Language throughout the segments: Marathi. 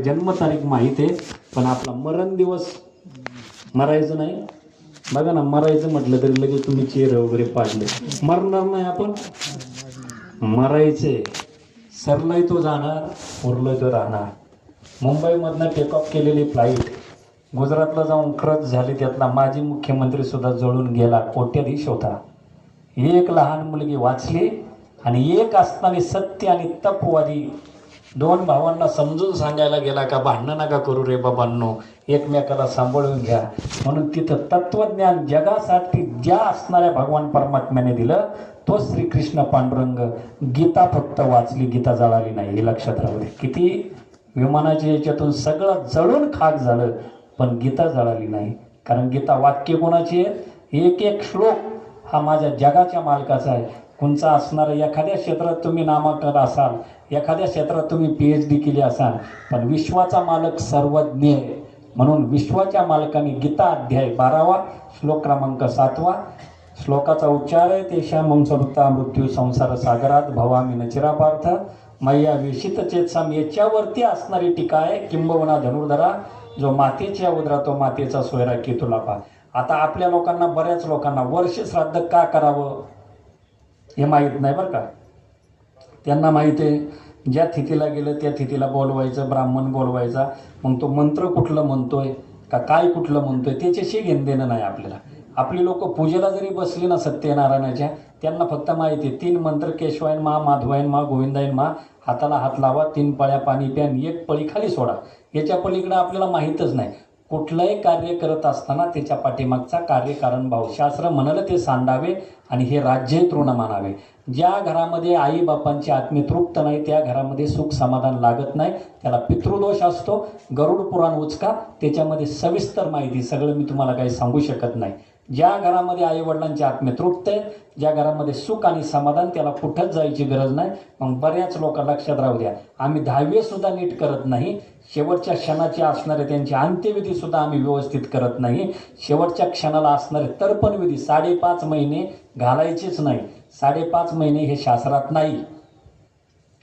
आपली जन्मतारीख माहीत आहे पण आपला मरण दिवस मरायचं नाही. बघा ना मरायचं म्हटलं तरी लगेच तुम्ही चेहरे वगैरे पाडले. मरणार नाही आपण. मरायचे सरलंय तो जाणार उरलंय तो राहणार. मुंबईमधनं टेक ऑफ केलेली फ्लाईट गुजरातला जाऊन क्रच झाली त्यातला माजी मुख्यमंत्री सुद्धा जळून गेला कोट्याधीश होता. एक लहान मुलगी वाचली आणि एक असताना सत्य आणि तपवादी दोन भावांना समजून सांगायला गेला का भांडणं नका करू रे बाबांनो एकमेकाला सांभाळून घ्या. म्हणून तिथं तत्वज्ञान जगासाठी ज्या असणाऱ्या भगवान परमात्म्याने दिलं तो श्रीकृष्ण पांडुरंग. गीता फक्त वाचली गीता जळाली नाही हे लक्षात राहू दे. किती? विमानाच्या याच्यातून सगळं जळून खाक झालं पण गीता जळाली नाही. कारण गीता वाक्य कोणाची आहेत एक एक श्लोक हा माझ्या जगाच्या मालकाचा आहे. कोणचा असणारा एखाद्या क्षेत्रात तुम्ही नामांकन असाल एखाद्या क्षेत्रात तुम्ही पी एच डी केली असाल पण विश्वाचा मालक सर्वज्ञ आहे. म्हणून विश्वाच्या मालकाने गीता अध्याय बारावा श्लोक क्रमांक सातवा श्लोकाचा उच्चार आहे तेशा मंसवृत्ता मृत्यू संसार सागरात भवामी नचिरापार्थ मैया विशित चेतसाम याच्यावरती असणारी टीका आहे किंबवना धनुर्धरा जो मातेच्या उदरा तो मातेचा सोयरा की तुला पा आता आपल्या लोकांना बऱ्याच लोकांना वर्ष श्राद्ध का करावं हे माहीत नाही बरं का? त्यांना माहीत आहे. ज्या तिथीला गेलं त्या तिथीला बोलवायचं ब्राह्मण बोलवायचा. मग तो मंत्र कुठलं म्हणतोय का काय कुठलं म्हणतोय त्याच्याशी घेणं देणं नाही आपल्याला. आपली लोक पूजेला जरी बसली ना सत्यनारायणाच्या त्यांना फक्त माहिती आहे तीन मंत्र केशवायन मा माधवायन मा गोविंदायन मा हाताला हात लावा तीन पळ्या पाणी प्यान एक पळी खाली सोडा. याच्या पलीकडे आपल्याला माहीतच नाही. कुठलंही कार्य करत असताना त्याच्या पाठीमागचा कार्यकारण भाव शास्त्र म्हणाल ते सांडावे आणि हे राज्य तृण मानावे. ज्या घरामध्ये आई बापांची आत्मी तृप्त नाही त्या घरामध्ये सुख समाधान लागत नाही. त्याला पितृदोष असतो. गरुड पुराण उचका. त्याच्यामध्ये सविस्तर माहिती. सगळं मी तुम्हाला काही सांगू शकत नाही. ज्या घरामध्ये आई वडिलांची आत्मे तृप्त आहे ज्या घरामध्ये सुख आणि समाधान त्याला कुठंच जायची गरज नाही. मग बऱ्याच लोक लक्षात राहू द्या आम्ही दहावे सुद्धा नीट करत नाही. शेवटच्या क्षणाचे असणारे त्यांची अंत्यविधी सुद्धा आम्ही व्यवस्थित करत नाही. शेवटच्या क्षणाला असणारे तर्पणविधी साडेपाच महिने घालायचेच नाही. साडेपाच महिने हे शास्त्रात नाही.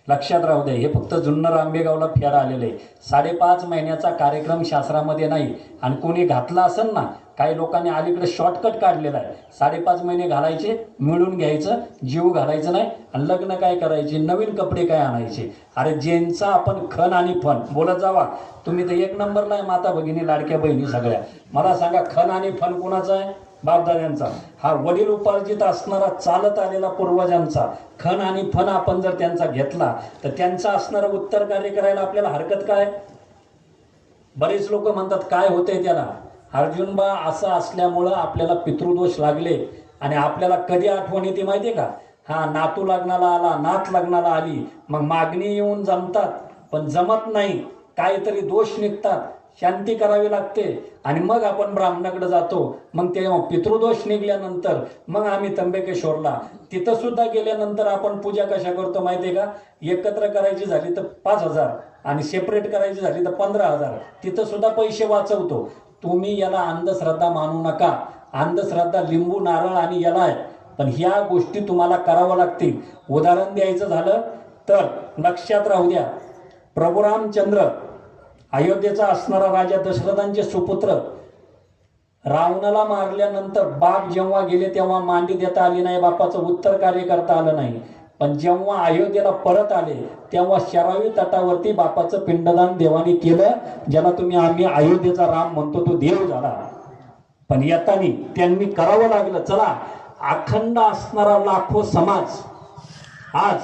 लक्षात राहू दे हे फक्त जुन्नर आंबेगावला फेर आलेलं आहे. साडेपाच महिन्याचा कार्यक्रम शास्त्रामध्ये नाही. आणि कोणी घातला असेल ना काही लोकांनी अलीकडे शॉर्टकट काढलेला आहे. साडेपाच महिने घालायचे मिळून घ्यायचं जीव घालायचं नाही. आणि लग्न काय करायचे? नवीन कपडे काय आणायचे? अरे ज्यांचा आपण खन आणि फन बोलत जावा. तुम्ही तर एक नंबरला आहे माता भगिनी लाडक्या बहिणी सगळ्या. मला सांगा खण आणि फन कोणाचा आहे? बापदाद्यांचा. हा वडील उपार्जित असणारा चालत आलेला पूर्वजांचा. खण आणि फन आपण जर त्यांचा घेतला तर त्यांचा असणारं उत्तर कार्य करायला आपल्याला हरकत काय? बरेच लोक म्हणतात काय होतंय त्याला? अर्जुनबा असं असल्यामुळं आपल्याला पितृदोष लागले आणि आपल्याला कधी आठवण येते माहितीये का? हा नातू लग्नाला आला नात लग्नाला आली मग मागणी येऊन जमतात पण जमत नाही काहीतरी दोष निघतात शांती करावी लागते. आणि मग आपण ब्राह्मणाकडे जातो मग तेव्हा पितृदोष निघल्यानंतर मग आम्ही त्र्यंबकेश्वरला. तिथं सुद्धा गेल्यानंतर आपण पूजा कशा करतो माहितीये का? एकत्र करायची झाली तर पाच हजार आणि सेपरेट करायची झाली तर पंधरा हजार. तिथं सुद्धा पैसे वाचवतो. तुम्ही याला अंधश्रद्धा मानू नका. अंधश्रद्धा लिंबू नारळ आणि याला आहे. पण ह्या गोष्टी तुम्हाला कराव्या लागतील. उदाहरण द्यायचं झालं तर लक्षात राहू द्या. प्रभू रामचंद्र अयोध्येचा असणारा राजा दशरथांचे सुपुत्र रावणाला मारल्यानंतर बाप जेव्हा गेले तेव्हा मांडी देता आली नाही बापाचं उत्तर कार्य करता आलं नाही. पण जेव्हा अयोध्येला परत आले तेव्हा शरावी तटावरती बापाचं पिंडदान देवाने केलं ज्याला तुम्ही आम्ही अयोध्येचा राम म्हणतो तो देव झाला. पण येतानी त्यांनी करावं लागलं चला अखंड असणारा लाखो समाज आज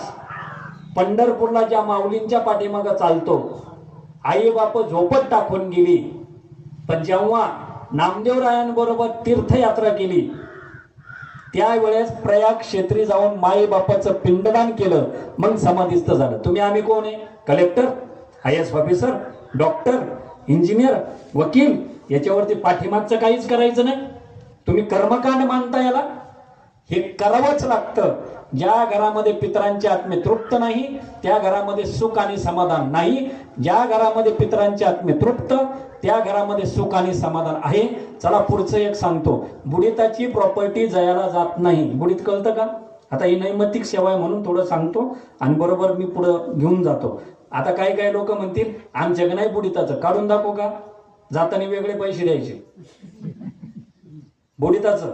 पंढरपूरला ज्या माऊलींच्या पाठीमागं चालतो आई बाप झोपत टाकून गेली. पण जेव्हा नामदेवरायांबरोबर तीर्थयात्रा केली त्यावेळेस प्रयाग क्षेत्री जाऊन माई बापाचं पिंडदान केलं मग समाधीस्थ झालं. तुम्ही आम्ही कोण आहे? Collector I S officer doctor engineer वकील याच्यावरती पाठीमागचं काहीच करायचं नाही. तुम्ही कर्मकांड मानता याला. हे करावंच लागतं. ज्या घरामध्ये पितरांचे आत्मे तृप्त नाही त्या घरामध्ये सुख आणि समाधान नाही. ज्या घरामध्ये पितरांचे आत्मे तृप्त त्या घरामध्ये सुख आणि समाधान आहे. चला पुढचं एक सांगतो. बुडिताची प्रॉपर्टी जयाला जात नाही. बुडीत कळतं का? आता ही नैमित्तिक सेवा आहे म्हणून थोडं सांगतो. आणि बरोबर मी पुढं घेऊन जातो. आता काही काही लोक म्हणतील आमच्याकडे नाही बुडिताचं काढून दाखवू का? जाताना वेगळे पैसे द्यायचे. बुडिताचं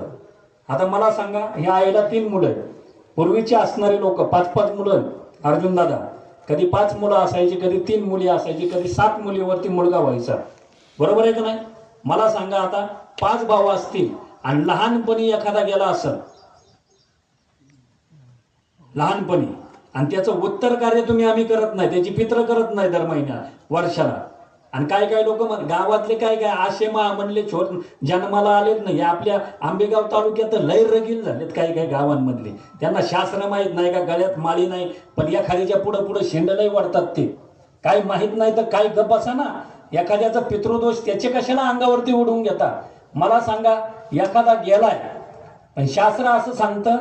आता मला सांगा ह्या आईला तीन मुलं आहेत. पूर्वीचे असणारे लोक पाच पाच मुलं अर्जुन दादा कधी पाच मुलं असायची कधी तीन मुली असायची कधी सात मुलीवरती मुलगा व्हायचा. बरोबर आहे का नाही? मला सांगा आता पाच भाऊ असतील आणि लहानपणी एखादा गेला असेल लहानपणी आणि त्याचं उत्तर कार्य तुम्ही आम्ही करत नाही त्याची पित्र करत नाही दर महिन्या वर्षाला. आणि काय काय लोक गावातले काय काय आशे म्हणले छोट जन्माला आलेत नाही आपल्या आंबेगाव तालुक्यात तर लय रगील झालेत काही काही गावांमधले. त्यांना शास्त्र माहीत नाही का गळ्यात माळी नाही पण या खालीच्या पुढं पुढं शेंडलाही वाढतात ते. काय माहीत नाही तर काय गप असा ना. एखाद्याचा पितृदोष त्याचे कशाला अंगावरती उडवून घेता? मला सांगा एखादा गेलाय पण शास्त्र असं सांगतं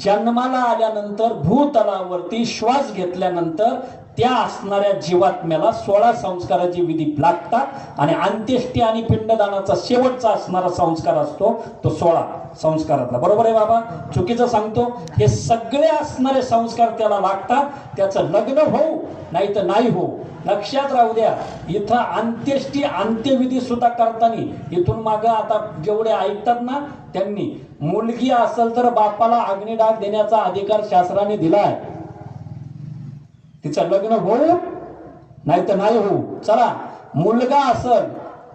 जन्माला आल्यानंतर भूतलावरती श्वास घेतल्यानंतर त्या असणाऱ्या जीवात्म्याला सोळा संस्काराची विधी लागतात आणि अंत्येष्टी आणि पिंडदानाचा शेवटचा असणारा संस्कार असतो तो सोळा संस्कारातला. बरोबर आहे बाबा? चुकीचं सांगतो. हे सगळे असणारे संस्कार त्याला लागतात. त्याचं लग्न होऊ नाही तर नाही होऊ. लक्षात राहू द्या. इथं अंत्येष्टी अंत्यविधी सुद्धा करताना इथून मागं आता जेवढे ऐकतात ना त्यांनी मुलगी असेल तर बापाला अग्निडाग देण्याचा अधिकार शास्त्राने आहे तिचं लग्न होऊ नाही तर नाही होऊ. चला मुलगा असल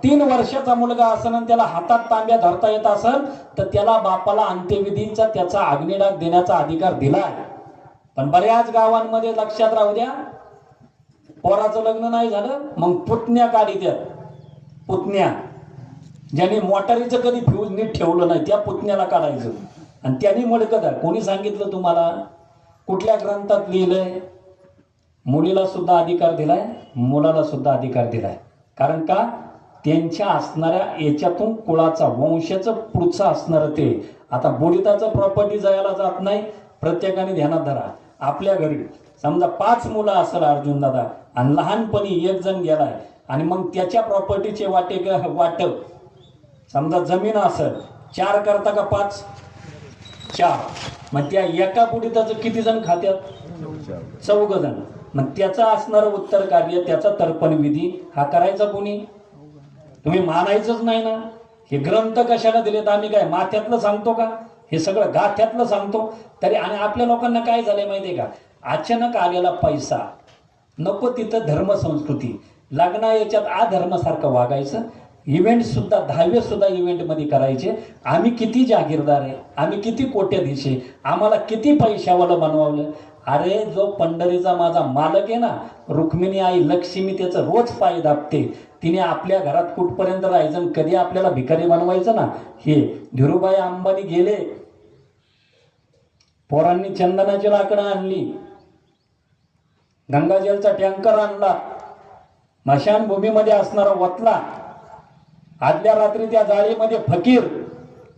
तीन वर्षाचा मुलगा असेल आणि त्याला हातात तांब्या धरता येत असेल तर त्याला बापाला अंत्यविधीचा त्याचा अग्निडाग देण्याचा अधिकार दिलाय. पण बऱ्याच गावांमध्ये लक्षात राहू द्या पोराचं लग्न नाही झालं मग पुतण्या काढी द्या. पुतण्या. ज्याने मोटारीचं कधी फ्यूज नीट ठेवलं नाही त्या पुतण्याला काढायचं. आणि त्यांनी मडकत आहे. कोणी सांगितलं तुम्हाला? कुठल्या ग्रंथात लिहिलंय? मुलीला सुद्धा अधिकार दिलाय मुलाला सुद्धा अधिकार दिलाय. कारण का? त्यांच्या असणाऱ्या याच्यातून कुळाचा वंशाचं पुढचं असणारं ते. आता बुडिताचं प्रॉपर्टी जायला जात नाही प्रत्येकाने ध्यानात धरा. आपल्या घरी समजा पाच मुलं असेल अर्जुन दादा आणि लहानपणी एक जण गेलाय आणि मग त्याच्या प्रॉपर्टीचे वाटे वाटप. समजा जमीन असेल चार करता का पाच? चार. मग त्या एका बुडिताचं किती जण खात्यात? चौघ जण. मग त्याचं असणारं उत्तर कार्य त्याचा तर्पण विधी हा करायचा कोणी? तुम्ही मानायचंच नाही ना. हे ग्रंथ कशाला दिलेत? आम्ही काय माथ्यातलं सांगतो का? हे सगळं गाथ्यातलं सांगतो. तरी आणि आपल्या लोकांना काय झालंय माहितीये का? अचानक आलेला पैसा. नको तिथं धर्म संस्कृती लग्ना याच्यात अधर्मासारखं वागायचं. इव्हेंट सुद्धा दहावे सुद्धा इव्हेंटमध्ये करायचे. आम्ही किती जागीरदार आहे? आम्ही किती कोट्याधीश आहे? आम्हाला किती पैशावालं बनवावलं? अरे जो पंढरीचा माझा मालक आहे ना रुक्मिणी आई लक्ष्मी त्याचं रोज पाय दाबते. तिने आपल्या घरात कुठपर्यंत राहायचं आणि कधी आपल्याला भिकारी बनवायचं ना हे धीरूभाई अंबानी गेले. पोरांनी चंदनाची लाकडं आणली. गंगाजलचा टँकर आणला. मशानभूमीमध्ये असणारा वतला. आदल्या रात्री त्या जाळीमध्ये फकीर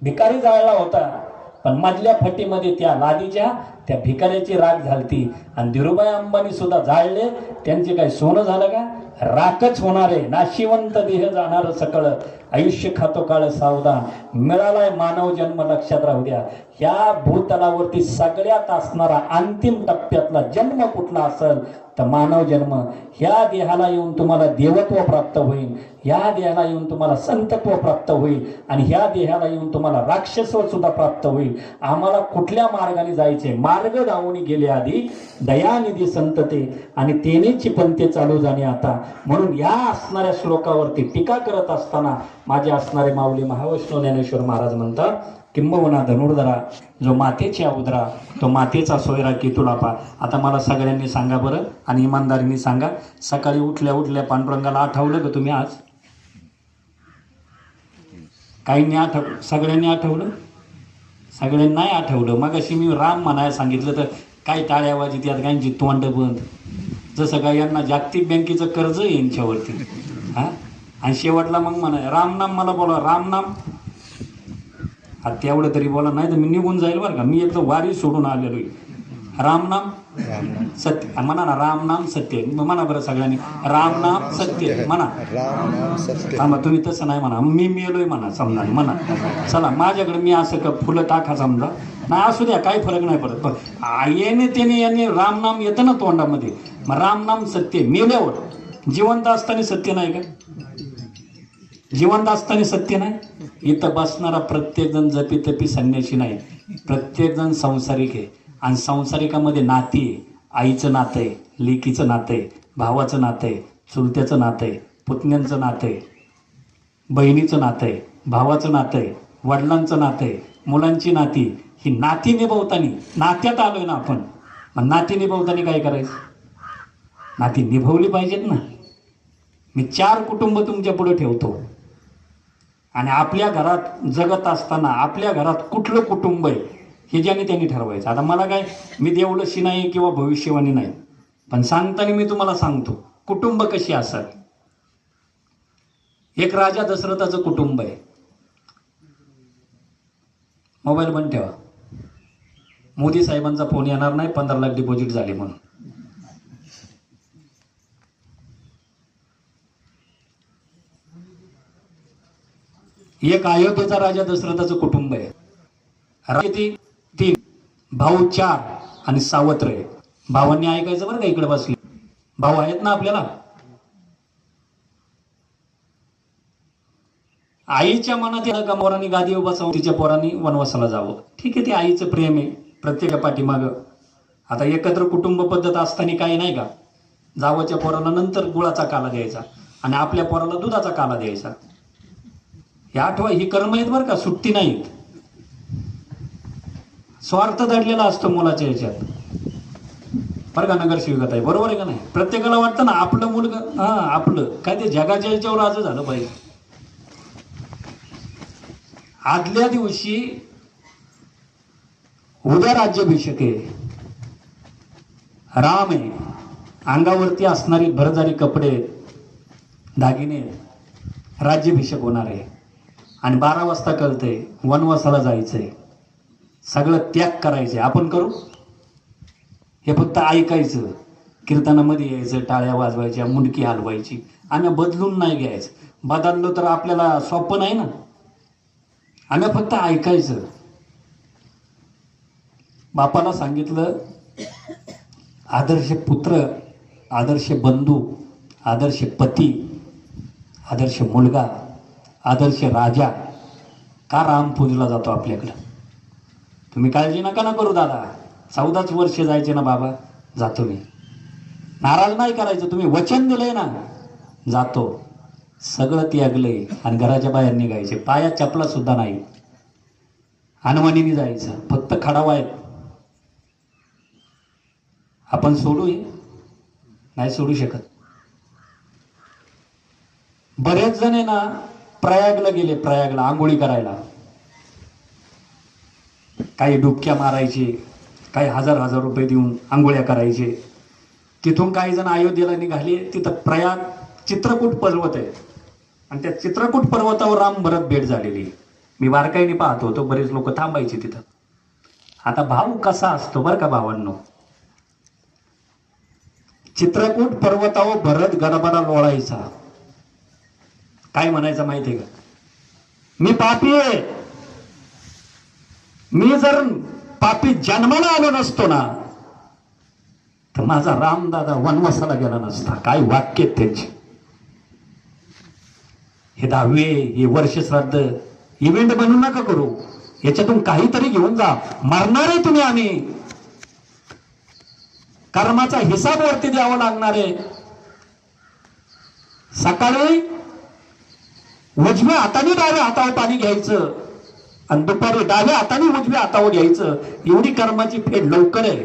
भिकारी जाळला होता. पण मधल्या फटीमध्ये त्या लादीच्या त्या भिकाऱ्याची राख झालती. आणि धीरूभाई अंबानी सुद्धा जाळले. त्यांचे काही सोनं झालं का? राखच होणार. आहे नाशिवंत देह जाणार सकळ. आयुष्य खातो काळ सावधान. मिळालाय मानव जन्म लक्षात राहू द्या. ह्या भूतलावरती सगळ्यात असणारा अंतिम टप्प्यातला जन्म कुठला असेल? तर मानव जन्म. ह्या देहाला येऊन तुम्हाला देवत्व प्राप्त होईल. ह्या देहाला येऊन तुम्हाला संतत्व प्राप्त होईल आणि ह्या देहाला येऊन तुम्हाला राक्षसत्व सुद्धा प्राप्त होईल. आम्हाला कुठल्या मार्गाने जायचे? मार्ग धावून गेले आधी दयानिधी संतते आणि तेनेची पंते चालू जाणे आता. म्हणून या असणाऱ्या श्लोकावरती टीका करत असताना माझे असणारे माऊली महावैष्णव ज्ञानेश्वर महाराज म्हणतात किंबहुना धनुर्धरा जो मातेची उदरा तो मातेचा सोयरा केतुलापा आता मला सगळ्यांनी सांगा बरं आणि इमानदारीने सांगा. सकाळी उठल्या उठल्या पांडुरंगाला आठवलं का तुम्ही आज? काहींनी आठव सगळ्यांनी आठवलं? सगळ्यांनी आठवलं. मग अशी मी राम म्हणायला सांगितलं तर काय टाळ्यावाजी त्यात काहींची तोंड बंद. जसं काय यांना जागतिक बँकेचं कर्ज यांच्यावरती. हा? आणि शेवटला मग म्हणा रामनाम मला बोला रामनाम हा तेवढं तरी बोला नाही तर मी निघून जाईल बरं का. मी एक तर वारी सोडून आलेलो आहे. रामनाम सत्य. म्हणा ना रामनाम सत्य. म्हणा बरं सगळ्यांनी. रामनाम सत्य. म्हणा राम सत्य. मग तुम्ही तसं नाही म्हणा. मी मेलोय म्हणा समजा. म्हणा चला माझ्याकडे मी असं का फुलं टाका समजा. नाही असू द्या काही फरक नाही पडत. पण येणे त्याने याने रामनाम येतं ना तोंडामध्ये. मग राम नाम सत्य. मेल्यावर जिवंत असताना सत्य नाही का? जिवंत असताना सत्य नाही? इथं बसणारा प्रत्येक जण जपी तपी संन्याशी नाही. प्रत्येक जण संसारिक आहे. आणि संसारिकामध्ये नाती आईचं नातं आहे लेकीचं नातं आहे भावाचं नातं आहे चुलत्याचं नातं आहे पुतण्यांचं नातं आहे बहिणीचं नातं आहे भावाचं नातं आहे वडिलांचं नातं आहे मुलांची नाती ही नाती निभवताना नात्यात आलो आहे ना आपण. मग नाती निभवतानी काय करायचं? नाती निभवली पाहिजेत ना. मी चार कुटुंब तुमच्यापुढे ठेवतो. आणि आपल्या घरात जगत असताना आपल्या घरात कुठलं कुटुंब आहे? हे ज्याने त्यांनी ठरवायचं. आता मला काय मी देवलशी नाही किंवा भविष्यवाणी नाही. पण सांगताना मी तुम्हाला सांगतो कुटुंब कशी असतात एक राजा दशरथाचं कुटुंब आहे. मोबाईल बंद ठेवा. मोदी साहेबांचा फोन येणार नाही पंधरा लाख डिपॉझिट झाले म्हणून. एक अयोध्येचा राजा दशरथाचं कुटुंब आहे. किती? तीन. भाऊ चार आणि सावत्र आहे भावांनी ऐकायचं बरं का इकडे बसले. भाऊ आहेत ना आपल्याला? आईच्या मनात या का पोरांनी गादी बसावं तिच्या पोरांनी वनवासाला जावं? ठीक आहे ते आईचं प्रेम आहे प्रत्येका पाठीमागं. आता एकत्र कुटुंब पद्धत असताना काही नाही का? जावाच्या पोराला नंतर गुळाचा काला द्यायचा आणि आपल्या पोराला दुधाचा काला द्यायचा. हे आठवा ही कर्म आहेत बरं का? सुट्टी नाहीत. स्वार्थ दडलेला असतो मुलाच्या याच्यात. बरं का नगरसेविकात आहे बरोबर आहे का नाही? प्रत्येकाला वाटतं ना आपलं मुलगा हा आपलं. काय ते जगाच्या याच्यावर आज झालं पाहिजे. आदल्या दिवशी उद्या राज्याभिषेक आहे. राम आहे. अंगावरती असणारी भरजारी कपडे दागिने आहेत. राज्याभिषेक होणार आहे. आणि बारा वाजता कळतंय वनवासाला जायचंय. सगळं त्याग करायचे आपण करू? हे फक्त ऐकायचं. कीर्तनामध्ये यायचं टाळ्या वाजवायच्या मुंडकी हलवायची. आम्ही बदलून नाही घ्यायचं. बदललो तर आपल्याला सोपं नाही ना? आम्ही फक्त ऐकायचं. बापाला सांगितलं आदर्श पुत्र आदर्श बंधू आदर्श पती आदर्श मुलगा आदर्श राजा का राम पूजला जातो आपल्याकडं? तुम्ही काळजी नका ना करू दादा. चौदाच वर्ष जायचे ना बाबा. जातो मी. नाराज नाही करायचं. तुम्ही वचन दिलंय ना. जातो. सगळं त्यागले आणि घराच्या बाहेर निघायचे. पाया चपला सुद्धा नाही. अनवाणीने जायचं. फक्त खडावा आहेत. आपण सोडू नाही सोडू शकत. बरेच जण आहे ना प्रयागला गेले प्रयागला आंघोळी करायला. काही डुबक्या मारायचे काही हजार हजार रुपये देऊन आंघोळ्या करायचे. तिथून काही जण अयोध्येला निघाले. तिथं प्रयाग चित्रकूट पर्वत आहे. आणि त्या चित्रकूट पर्वतावर राम भरत भेट झालेली. मी बारकाईने पाहतो तो बरेच लोक थांबायचे तिथं. आता भाऊ कसा असतो बरं का भावांनो? चित्रकूट पर्वतावर भरत गडबडा लोळायचा. काय म्हणायचं माहितीये का? मी पापी आहे. मी जर पापी जन्माला आलो नसतो ना तर माझा रामदादा वनवासाला गेला नसता. काय वाक्य त्यांची? हे दहावे हे वर्ष श्राद्ध इव्हेंट बनू नका करू. याच्यातून काहीतरी घेऊन जा. मरणार आहे तुम्ही आम्ही. कर्माचा हिसाब वरती द्यावा लागणार आहे. सकाळी उजव्या हाताने डाव्या हातावर पाणी घ्यायचं. आणि दुपारी डाव्या हाताने उजव्या हातावर घ्यायचं एवढी कर्माची फेड लवकर आहे.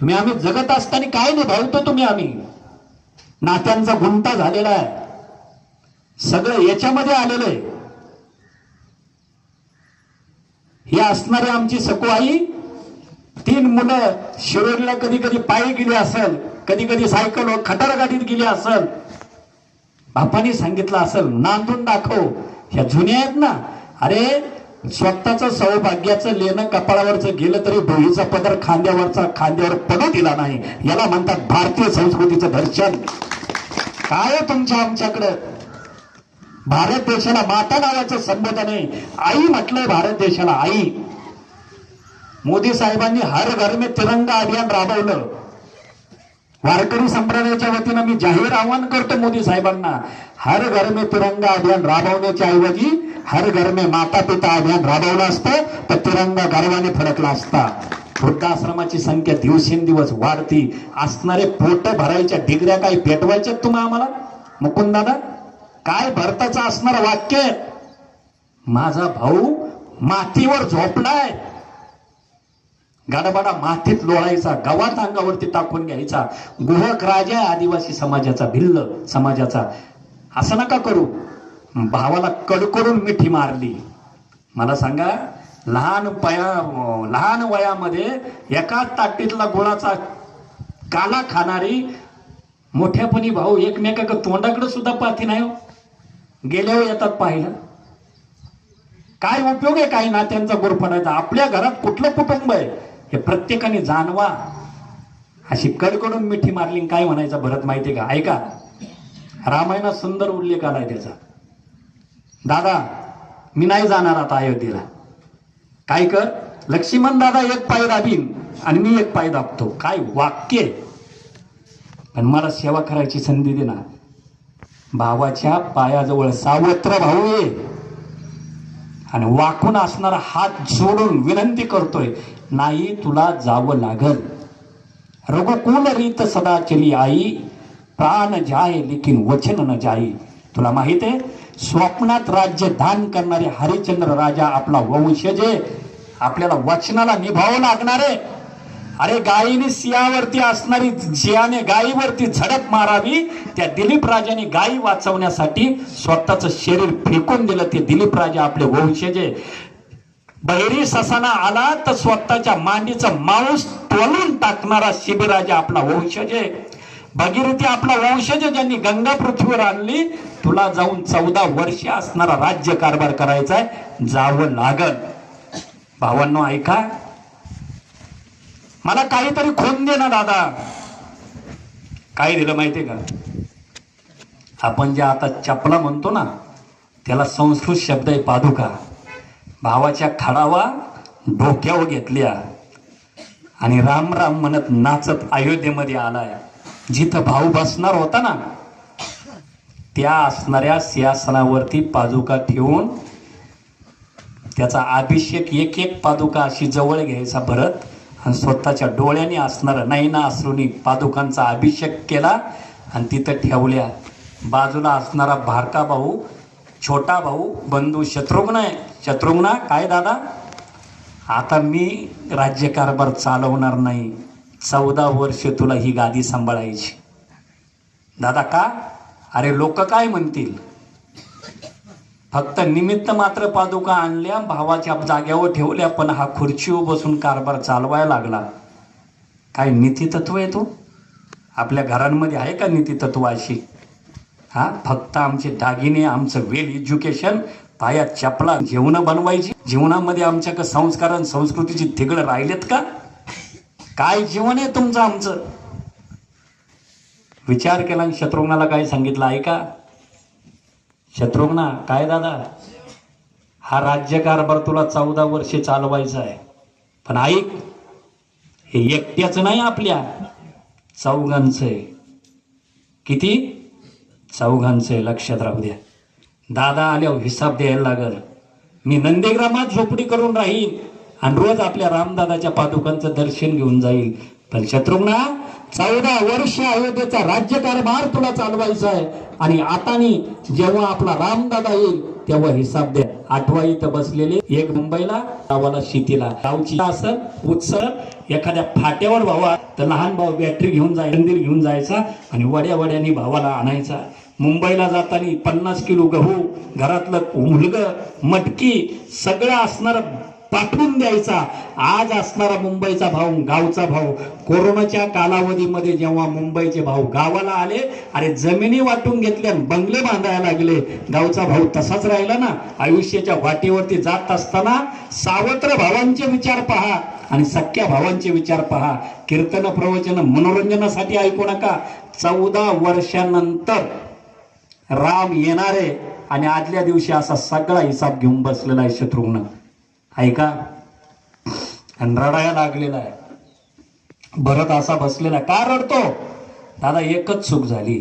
तुम्ही आम्ही जगत असताना काय निभावतो तुम्ही आम्ही? नात्यांचा गुंता झालेला आहे. सगळं याच्यामध्ये आलेलं आहे. हे असणारी आमची सकू आई तीन मुलं शिरोडला कधी कधी पायी गेली असेल कधी कधी सायकल खटार गाडीत गेली असेल. बापाने सांगितलं असेल नांदून दाखव. ह्या जुन्या आहेत ना अरे स्वतःचं सौभाग्याचं लेणं कपाळावरचं गेलं तरी डोळीचा पदर खांद्यावरचा खांद्यावर पडू दिला नाही. याला म्हणतात भारतीय संस्कृतीचं दर्शन. काय तुमच्या आमच्याकडं? भारत देशाला माता नावाचं संबोधन आहे. आई म्हटलंय भारत देशाला आई. मोदी साहेबांनी हर घर में तिरंगा अभियान राबवलं. वारकरी संप्रदायाच्या वतीनं मी जाहीर आवाहन करतो मोदी साहेबांना. हर घर में तिरंगा अभियान राबवण्याच्या ऐवजी हर घर में माता पिता अभियान राबवलं असतं तर तिरंगा गर्वाने फडकला असता. वृद्धाश्रमाची संख्या दिवसेंदिवस वाढती. असणारे पोट भरायच्या डिग्र्या काही पेटवायच्या तुम्ही आम्हाला? मुकुंद दादा काय भरताचं असणार वाक्य माझा भाऊ मातीवर झोपलाय. गाडाबाडा मातीत लोळायचा गवात अंगावरती टाकून घ्यायचा. गुहक राजा आदिवासी समाजाचा भिल्ल समाजाचा. असं नका करू. भावाला कडकडून मिठी मारली. मला सांगा लहान पया लहान वयामध्ये एका ताटीतला गोळाचा काला खाणारी मोठ्यापणी भाऊ एकमेका तोंडाकडे सुद्धा पाहती नाही हो. गेल्यावर येतात पाहिलं काय उपयोग आहे काही नात्यांचा गोरफडायचा आपल्या घरात कुठलं कुटुंब आहे? हे प्रत्येकाने जाणवा. अशी कडकडून मिठी मारली काय म्हणायचं भरत माहितीये का? ऐका. रामायणात सुंदर उल्लेख आलाय त्याचा. दादा मी नाही जाणार आता अयोध्येला. काय कर? लक्ष्मण दादा एक पाय दाबीन आणि मी एक पाय दाबतो. काय वाक्य पण मला सेवा करायची संधी दे ना. भावाच्या पायाजवळ सावत्र भाऊ आहे आणि वाकून असणारा हात जोडून विनंती करतोय नाही तुला जावं लागल. रघुकुल रीत सदा चली आई प्राण जाय लेकिन वचन न जाई. तुला माहीत आहे स्वप्नात राज्य दान करणारे हरिश्चंद्र राजा आपला वंशज आहे. आपल्याला वचनाला निभावं लागणार आहे. अरे गायीने सियावरती असणारी सियाने गायीवरती झडप मारावी त्या दिलीप राजाने गायी वाचवण्यासाठी स्वतःच शरीर फेकून दिलं. ते दिलीप राजा आपले वंशज बहिरी ससाना आला तर स्वतःच्या मांडीचं मांस तोलून टाकणारा शिबिराजा आपला वंशज भगीरथी आपला वंशज ज्यांनी गंगा पृथ्वीवर आणली. तुला जाऊन चौदा वर्ष असणारा राज्य कारभार करायचा आहे जावं लागल. भावांनो ऐका. मला काहीतरी खून दे ना दादा. काय दिलं माहितीये का? आपण जे आता चपला म्हणतो ना त्याला संस्कृत शब्द आहे पादुका. भावाच्या खडावा डोक्यावर घेतल्या आणि राम राम म्हणत नाचत अयोध्येमध्ये आलाय. जिथं भाऊ बसणार होता ना त्या असणाऱ्या सिंहासनावरती पादुका ठेवून त्याचा अभिषेक एक एक पादुका अशी जवळ घ्यायचा भरत आणि स्वतःच्या डोळ्याने असणारं नाही ना असरूनी पादुकांचा अभिषेक केला आणि तिथं ठेवल्या. बाजूला असणारा भारका भाऊ छोटा भाऊ बंधू शत्रुघ्न आहे. शत्रुघ्न काय दादा? आता मी राज्यकारभार चालवणार नाही. चौदा वर्ष तुला ही गादी सांभाळायची. दादा का? अरे लोक काय म्हणतील? फक्त निमित्त मात्र पादुका आणल्या भावाच्या जाग्यावर ठेवल्या पण हा खुर्चीवर बसून कारभार चालवायला लागला. काय नीतितत्व आहे तो? आपल्या घरांमध्ये आहे का नीतितत्व अशी? हा? फक्त आमचे दागिने आमचं वेल एज्युकेशन पायात चपला जेवणं बनवायची. जीवनामध्ये आमच्या संस्कार आणि संस्कृतीची तिघड राहिलेत का? काय जीवन आहे तुमचं आमचं? विचार केला आणि शत्रुघ्नाला काय सांगितलं? आहे का शत्रुघ्ना काय दादा? हा राज्यकारभार तुला चौदा वर्षे चालवायचा आहे. पण ऐक हे एकट्याचं नाही आपल्या चौघांचं आहे. किती? चौघांचं आहे लक्षात राहू द्या. दादा आल्यावर हिसाब द्यायला लागल. मी नंदीग्रामात झोपडी करून राहीन आणि रोज आपल्या रामदादाच्या पादुकांचं दर्शन घेऊन जाईल. पण शत्रुघ्ना चौदा वर्ष अयोध्येचा राज्यकारभार तुला चालवायचा आहे. आणि आतानी जेव्हा आपला रामदादा येईल तेव्हा हिसाब द्या आठवा इथं बसलेले एक मुंबईला गावाला शेतीला. गावची असं उत्सव एखाद्या फाट्यावर भावा तर लहान भाऊ बॅटरी घेऊन जाय मंदिर घेऊन जायचा आणि वड्या वड्यानी भावाला आणायचा. मुंबईला जाताना पन्नास किलो गहू घरातलं मुलग मटकी सगळं असणार पाठवून द्यायचा. आज असणारा मुंबईचा भाऊ गावचा भाऊ कोरोनाच्या कालावधीमध्ये जेव्हा मुंबईचे भाऊ गावाला आले अरे जमिनी वाटून घेतल्या बंगले बांधायला लागले. गावचा भाऊ तसाच राहिला ना. आयुष्याच्या वाटेवरती जात असताना सावत्र भावांचे विचार पहा आणि सख्या भावांचे विचार पहा. कीर्तन प्रवचन मनोरंजनासाठी ऐकू नका. चौदा वर्षानंतर राम येणारे आणि आदल्या दिवशी असा सगळा हिसाब घेऊन बसलेला आहे शत्रुघ्न. ऐका. रडाया लागलेला आहे. भरत असा बसलेला आहे. का रडतो? दादा एकच चूक झाली.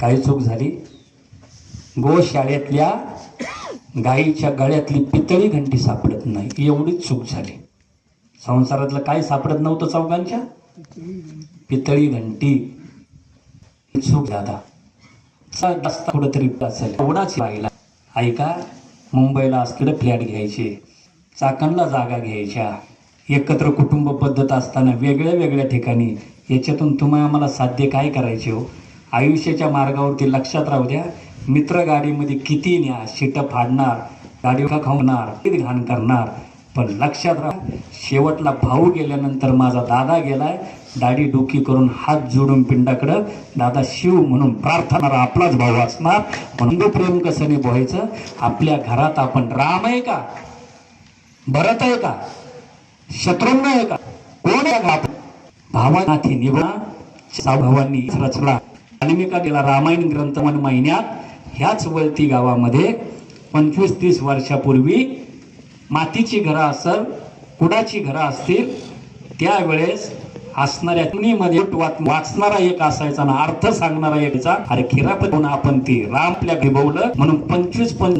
काय चूक झाली? गोशाळेतल्या गाईच्या गळ्यातली पितळी घंटी सापडत नाही. एवढीच चूक झाली. संसारातलं काय सापडत नव्हतं चौघांच्या? पितळी घंटी. चूक दादा. चा- कुठंतरी असेल एवढाच राहिला. ऐका मुंबईला असकडे फ्लॅट घ्यायचे. चाकणला जागा घ्यायच्या. एकत्र कुटुंब पद्धत असताना वेगळ्या वेगळ्या ठिकाणी याच्यातून तुम्ही आम्हाला साध्य काय करायचे हो? आयुष्याच्या मार्गावरती लक्षात राहू द्या. मित्र गाडीमध्ये किती न्या शिट फाडणार गाडी खावणार किती घाण करणार. पण लक्षात राहा शेवटला भाऊ गेल्यानंतर माझा दादा गेलाय. दाढी डोकी करून हात जोडून पिंडाकडं. दादा शिव म्हणून प्रार्थना आपलाच भाऊ असणार. म्हणून प्रेम कसं नाही बोहायचं? आपल्या घरात आपण राम आहे का? भरत आहे का? शत्रुघ्न आहे का? कोण आहे का? भावानाथी निभा साभावांनी रचला. आणि मी का गेला रामायण ग्रंथ मन महिन्यात ह्याच वळती गावामध्ये पंचवीस तीस वर्षापूर्वी मातीची घरं असल कुडाची घरं असतील त्यावेळेस असणाऱ्या मध्ये वाचणारा एक असायचा ना अर्थ सांगणारा एक असा. अरे खिरापत आपण ती राम आपल्या भिभवलं म्हणून पंचवीस पंच